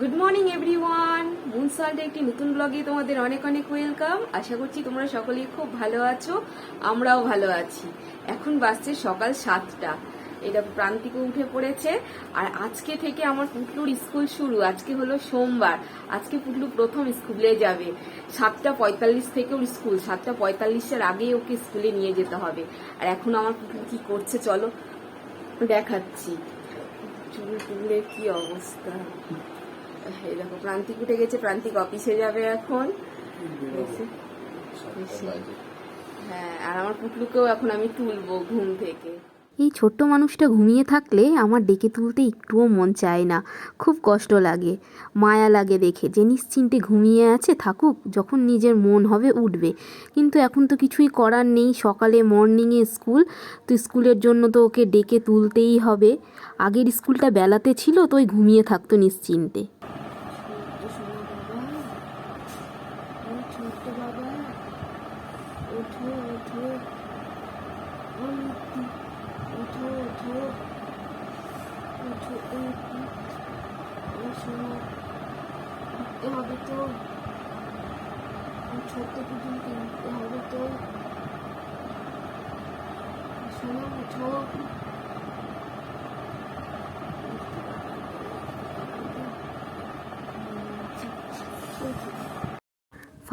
Good morning everyone মুনসাল্টে একটি নতুন ব্লগে তোমাদের অনেক অনেক ওয়েলকাম আশা করছি তোমরা সকলেই খুব ভালো আছো, আমরাও ভালো আছি। এখন বাজছে সকাল সাতটা। এটা প্রান্তিকে উঠে পড়েছে। আর আজকে থেকে আমার পুটলুর স্কুল শুরু। আজকে হলো সোমবার। আজকে পুটলু প্রথম স্কুলে যাবে। সাতটা পঁয়তাল্লিশ থেকে ওর স্কুল সাতটা পঁয়তাল্লিশের আগেই ওকে স্কুলে নিয়ে যেতে হবে। আর এখন আমার পুটলু কি করছে চলো দেখাচ্ছি। চুল টুলের কি অবস্থা? এই দেখো প্রান্তিক উঠে গেছে প্রান্তিক অফিসে যাবে এখন। হ্যাঁ আর আমার পুটলুকেও এখন আমি তুলবো ঘুম থেকে। এই ছোট্ট মানুষটা ঘুমিয়ে থাকলে আমার ডেকে তুলতে একটুও মন চায় না। খুব কষ্ট লাগে, মায়া লাগে দেখে যে নিশ্চিন্তে ঘুমিয়ে আছে থাকুক, যখন নিজের মন হবে উঠবে। কিন্তু এখন তো কিছুই করার নেই, সকালে মর্নিংয়ে স্কুল, তো স্কুলের জন্য তো ওকে ডেকে তুলতেই হবে। আগের স্কুলটা বেলাতে ছিল, তো ওই ঘুমিয়ে থাকতো নিশ্চিন্তে। উঠো উঠো ও শোনো উঠতে হবে তো ছোট্ট পুতুলকে উঠতে হবে তো শোনো ওঠো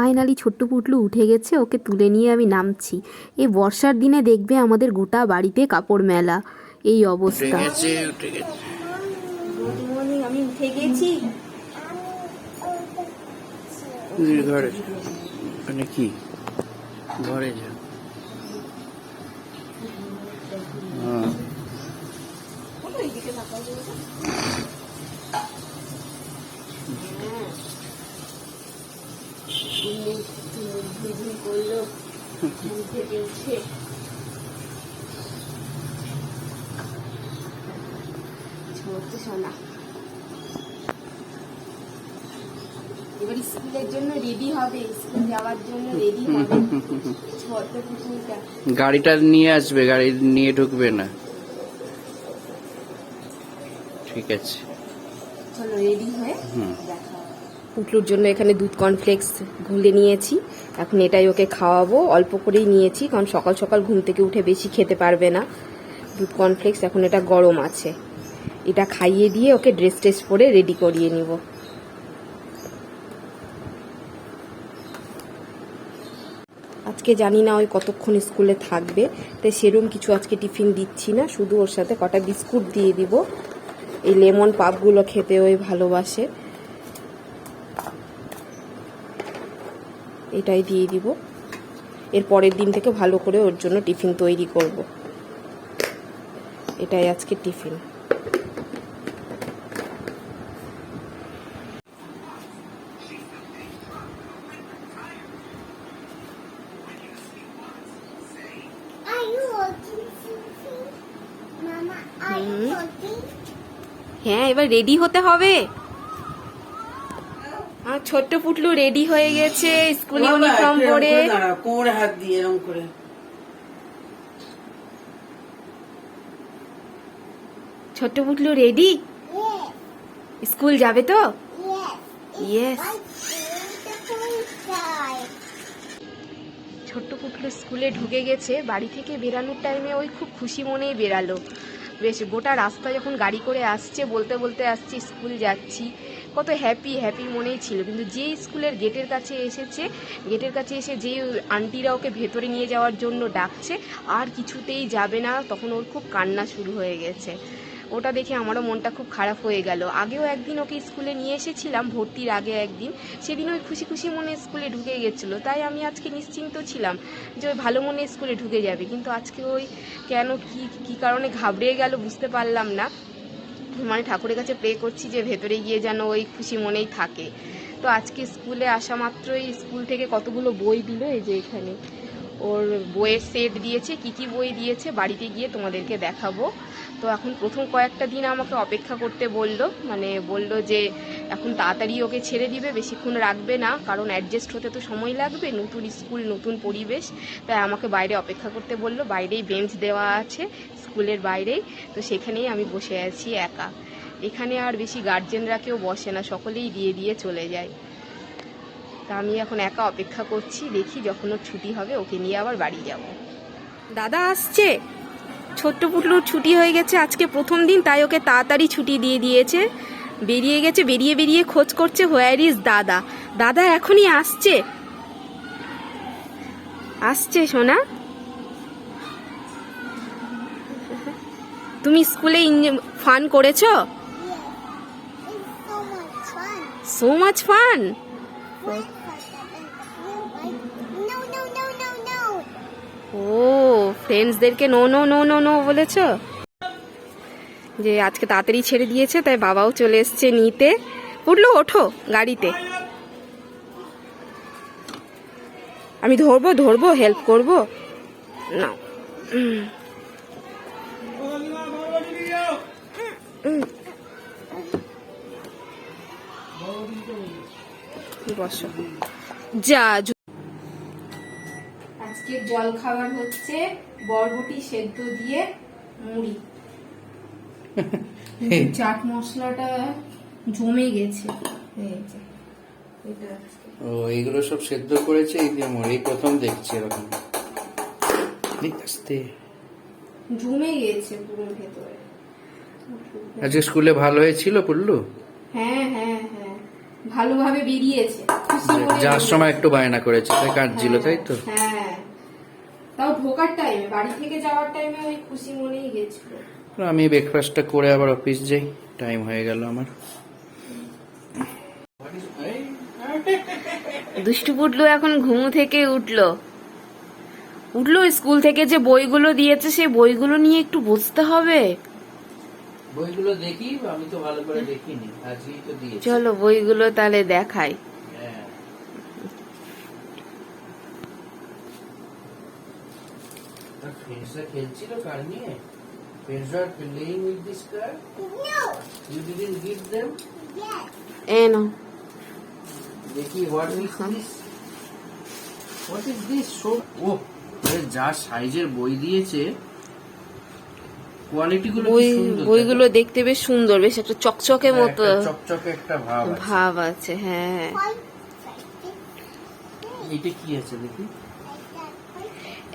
ফাইনালি ছোট্ট পুটলু উঠে গেছে ওকে তুলে নিয়ে আমি নামছি। এই বর্ষার দিনে দেখবে আমাদের গোটা বাড়িতে কাপড় মেলা। এই অবস্থা। গেছে উঠে গেছে। গুড মর্নিং আমি উঠে গেছি। ঘরে যা। কি? ঘরে যা। হ্যাঁ। করল। ঘুম থেকে উঠে ছোট্ট সোনা এবার স্কুলের জন্য রেডি হবে। স্কুল যাওয়ার জন্য রেডি হবে। ছোট্ট পুতুলটা। গাড়িটা নিয়ে আসবে গাড়ি নিয়ে ঢুকবে না। ঠিক আছে। চলো রেডি হয়ে হুম। পুটলুর জন্য এখানে দুধ কর্নফ্লেক্স গুলে নিয়েছি। এখন এটাই ওকে খাওয়াবো। অল্প করেই নিয়েছি, কারণ সকাল সকাল ঘুম থেকে উঠে বেশি খেতে পারবে না। দুধ কর্নফ্লেক্স এখন এটা গরম আছে। এটা খাইয়ে দিয়ে ওকে ড্রেস ট্রেস পরে রেডি করিয়ে নিব। আজকে জানি না ওই কতক্ষণ স্কুলে থাকবে, তাই সেরম কিছু আজকে টিফিন দিচ্ছি না। শুধু ওর সাথে কটা বিস্কুট দিয়ে দিব। এই লেমন পাপগুলো খেতে ওই ভালোবাসে। এটাই দিয়ে দিব। এর পরের দিন থেকে ভালো করে ওর জন্য টিফিন তৈরি করব। এটাই আজকে টিফিন? হ্যাঁ এবার রেডি হতে হবে। ছোট্ট পুটলু রেডি হয়ে গেছে স্কুল ইউনিফর্ম পরে। কোমরে হাত দিয়ে এরকম করে। ছোট্ট পুটলু রেডি? স্কুল যাবে তো. ইয়েস ছোট্ট পুটলু স্কুলে ঢুকে গেছে বাড়ি থেকে বেরানোর টাইমে ওই খুব খুশি মনেই বেরালো। বেশ, গোটা রাস্তা যখন গাড়ি করে আসছে, বলতে বলতে আসছি, স্কুল যাচ্ছি, কত হ্যাপি হ্যাপি মনেই ছিল। কিন্তু যে স্কুলের গেটের কাছে এসেছে, গেটের কাছে এসে যেই আন্টিরা ওকে ভেতরে নিয়ে যাওয়ার জন্য ডাকছে, আর কিছুতেই যাবে না, তখন ওর খুব কান্না শুরু হয়ে গেছে। ওটা দেখে আমারও মনটা খুব খারাপ হয়ে গেল। আগেও একদিন ওকে স্কুলে নিয়ে এসেছিলাম, ভর্তির আগে একদিন। সেদিন ওই খুশি খুশি মনে স্কুলে ঢুকে গেছিল। তাই আমি আজকে নিশ্চিন্ত ছিলাম যে ওই ভালো মনে স্কুলে ঢুকে যাবে। কিন্তু আজকে ওই কেন, কি কি কারণে ঘাবড়ে গেল বুঝতে পারলাম না। মানে ঠাকুরের কাছে প্রে করছি যে ভেতরে গিয়ে যেন ওই খুশি মনেই থাকে। তো আজকে স্কুলে আসা মাত্রই স্কুল থেকে কতগুলো বই দিল এই যে এখানে। ওর বইয়ের সেট দিয়েছে, কি কি বই দিয়েছে, বাড়িতে গিয়ে তোমাদেরকে দেখাবো। তো এখন প্রথম কয়েকটা দিন আমাকে অপেক্ষা করতে বলল মানে বলল যে এখন তাড়াতাড়ি ওকে ছেড়ে দিবে, বেশিক্ষণ রাখবে না, কারণ অ্যাডজাস্ট হতে তো সময় লাগবে, নতুন স্কুল, নতুন পরিবেশ। তাই আমাকে বাইরে অপেক্ষা করতে বলল, বাইরেই বেঞ্চ দেওয়া আছে, স্কুলের বাইরেই। তো সেখানেই আমি বসে আছি একা। এখানে আর বেশি গার্জেনরা কেউ বসে না, সকলেই দিয়ে দিয়ে চলে যায়। তা আমি এখন একা অপেক্ষা করছি, দেখি যখন ওর ছুটি হবে, ওকে নিয়ে আবার বাড়ি যাব। দাদা আসছে? ছোট্ট পুটলুর ছুটি হয়ে গেছে আজকে প্রথম দিন তাই ওকে তাড়াতাড়ি ছুটি দিয়ে দিয়েছে। বেরিয়ে গেছে বেরিয়ে বেরিয়ে খোঁজ করছে হোয়ার ইজ দাদা? দাদা এখনই আসছে। আসছে সোনা। তুমি স্কুলে ফান করেছ. সো মাচ ফান ও ফ্রেন্ডসদেরকে no no no no no বলেছ? যে আজকে তাড়াতাড়ি ছেড়ে দিয়েছে, তাই বাবাও চলে এসছে নিতে। উঠল, ওঠো গাড়িতে। আমি ধরবো ধরবো হেল্প করব? না। বসো। যা আজকে জল খাবার হচ্ছে বরবটি সেদ্ধ দিয়ে মুড়ি। চাট মশলাটা জমে গেছে। যে। ও এইগুলো সব সেদ্ধ করেছে এই মোর এই প্রথম দেখছি এরকম। আস্তে। জমে গেছে পুরো ভেতরে। আজকে স্কুলে ভালো হয়েছিল পড়লু হ্যাঁ হ্যাঁ হ্যাঁ। ভালোভাবে বেরিয়েছে। যাওয়ার সময় একটু বায়না করেছে তাই কাঁদছিল তাই তো? হ্যাঁ তাও ঢোকার টাইমে বাড়ি থেকে যাওয়ার টাইমে ওই খুশি মনেই গেছিল। আমি ব্রেকফাস্টটা করে আবার অফিস যাই টাইম হয়ে গেল আমার। দুষ্টু পুটলু এখন ঘুমু থেকে উঠল। উঠল স্কুল থেকে যে বইগুলো দিয়েছে সেই বইগুলো নিয়ে একটু বুঝতে হবে। বইগুলো দেখি আমি তো ভালো করে দেখিনি আজকেই তো দিয়েছি। চলো বইগুলো তাহলে দেখাই। ফ্রেন্ডসরা খেলছিল কার নিয়ে? ফ্রেন্ডসরা playing with this car No. You didn't give them Yes. এ নাও দেখি what is this what is this so ও আরে যা সাইজের বই দিয়েছে কোয়ালিটি গুলো কি বই সুন্দর, বইগুলো দেখতে বেশ সুন্দর বেশ একটা চকচকে মতো চকচকে একটা ভাব আছে। ভাব আছে হ্যাঁ. এটা কি আছে দেখি?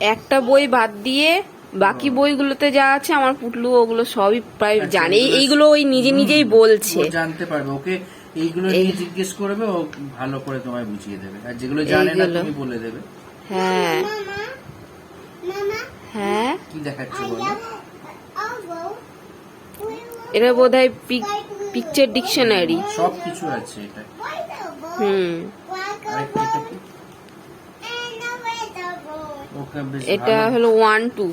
একটা বই বাদ দিয়ে বাকি বইগুলোতে যা আছে আমার পুটলু ওগুলো সবই প্রায় আচ্ছা, জানে। এইগুলো ওই নিজে নিজেই বলছে। জানতে পারবে। ওকে এইগুলো নিয়ে জিজ্ঞেস করবে ও ভালো করে তোমায় বুঝিয়ে দেবে। আর যেগুলো জানে না তুমি বলে দেবে। হ্যাঁ. হ্যাঁ? কি দেখাচ্ছে বলো. এটা বোধ হয় পিকচার ডিকশনারি সব কিছু আছে এটা. হুম Black আরেকটা এটা elbow. কি? And a red elbow. ওকে বেশ এটা হলো ওয়ান টু।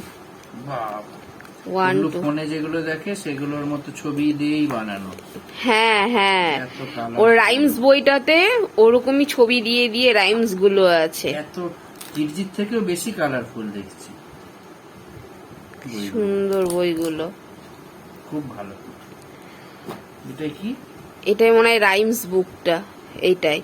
One two. ফোনে যেগুলো দেখে সেগুলোর মতো ছবি দিয়েই বানানো। হ্যাঁ হ্যাঁ। ওর রাইমস বইটাতে ওরকমই ছবি দিয়ে দিয়ে রাইমসগুলো আছে। এত জিরজির থেকেও বেশি কালারফুল দেখছি সুন্দর বইগুলো। খুব ভালো। এটা কি? এটাই মনে হয় রাইমস বুকটা এইটাই।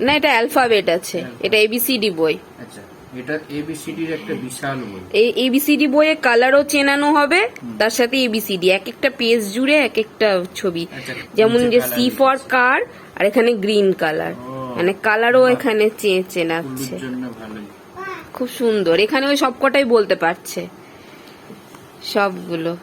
না এটা অ্যালফাবেট আছে। এটা এবিসিডি বই। আচ্ছা। এটা এবিসিডির একটা বিশাল বই। এই এবিসিডি বইয়ে কালারও চেনানো হবে তার সাথে এবিসিডি এক একটা পেজ জুড়ে এক একটা ছবি। আচ্ছা, যেমন যে সি ফর কার আর এখানে গ্রিন কালার মানে কালারও এখানে চেনাচ্ছে। খুব সুন্দর। এখানে ওই সবকটাই বলতে পারছে। সবগুলো।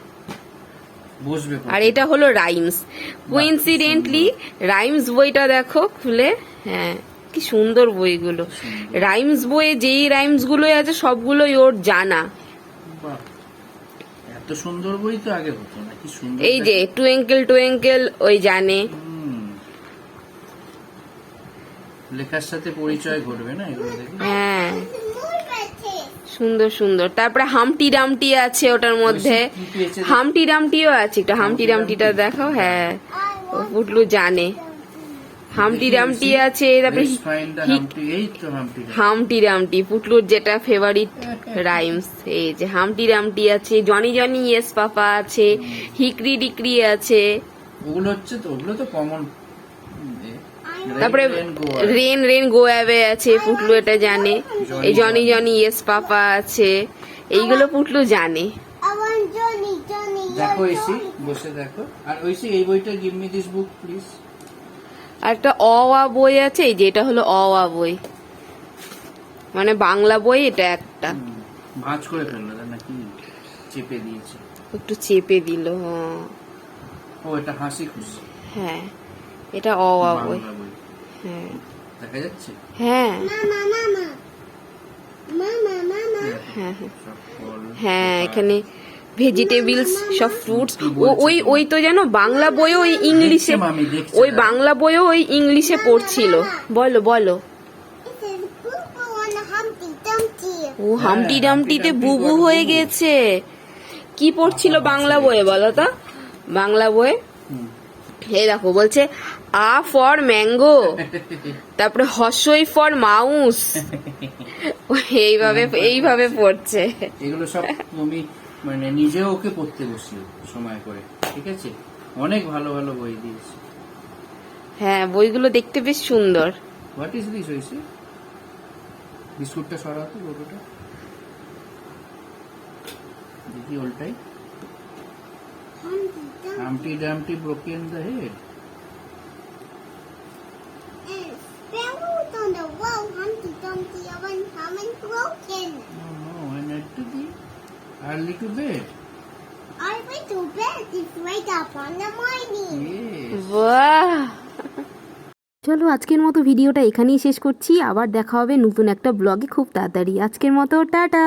আর এটা হলো রাইমস কোইন্সিডেন্টলি রাইমস বইটা দেখো খুলে। হ্যাঁ। কি সুন্দর বইগুলো। রাইমস বইয়ে যেই রাইমসগুলো আছে সবগুলোই ওর জানা। এত সুন্দর বই তো আগে হতো না কি সুন্দর এই যে টুয়েঙ্কেল টুয়েঙ্কেল ওই জানে। লেখার সাথে পরিচয় ঘটবে না এগুলো দেখে হ্যাঁ সুন্দর সুন্দর। তারপরে হামটি ডামটি আছে ওটার মধ্যে? হামটি ডামটিও আছে একটু হামটি ডামটিটা দেখো হ্যাঁ। ও পুটলু জানে। হামটি রামটি আছে তারপরে হামটি রামটি। পুটলুর যেটা ফেভারিট রাইমস এই যে হামটি রামটি আছে জনি জনি ইয়েস পাপা আছে হিকরি ডিকরি আছে। ওগুলো হচ্ছে তো ওগুলো তো কমন তারপরে রেন রেন গো অ্যাওয়ে আছে পুটলু এটা জানে। এই জনি জনি ইয়েস পাপা আছে এইগুলো পুটলু জানে. দেখো এসি বসে দেখো। আর ঐশী এই বইটা give me this book please আর একটা অ আ বই আছে এই যে এটা হলো অ আ বই। মানে বাংলা বই এটা একটা। ভাঁজ করে ফেলল নাকি চেপে দিয়েছে। একটু চেপে দিল হ্যাঁ। ও এটা হাসি খুশি। হ্যাঁ এটা অ আ বই। হ্যাঁ। দেখা যাচ্ছে? হ্যাঁ. হ্যাঁ হ্যাঁ। হ্যাঁ এখানে ভেজিটেবলস সব ফ্রুটস ওই ওই তো যেন বাংলা বইও ওই ইংলিশে ওই বাংলা বইও ওই ইংলিশে পড়ছিল। বলো বলো. ও হামটি ডামটিতে বুবু হয়ে গেছে। কি পড়ছিল বাংলা বইয়ে বলো তো? বাংলা বইয়ে। এই দেখো বলছে আ ফর ম্যাঙ্গো তারপরে হসই ফর মাউস এইভাবে এইভাবে পড়ছে। এগুলো সব তুমি মানে নিজে ওকে পড়তে বসিও সময় করে ঠিক আছে অনেক ভালো ভালো বই দিয়েছে হ্যাঁ বইগুলো দেখতে বেশ সুন্দর হোয়াট ইজ দিস হয়েছে বিস্কুটটা সরাতো গরুটা দেখি ওলটাই. Humpty dumpty broken the head And sparrows on the. Humpty Dumpty went home and broken. and had to be early little bit. I went to bed. It's right up on the morning. yes Wow. চলো আজকের মতো ভিডিওটা এখানেই শেষ করছি আবার দেখা হবে নতুন একটা ব্লগে খুব তাড়াতাড়ি আজকের মতো টাটা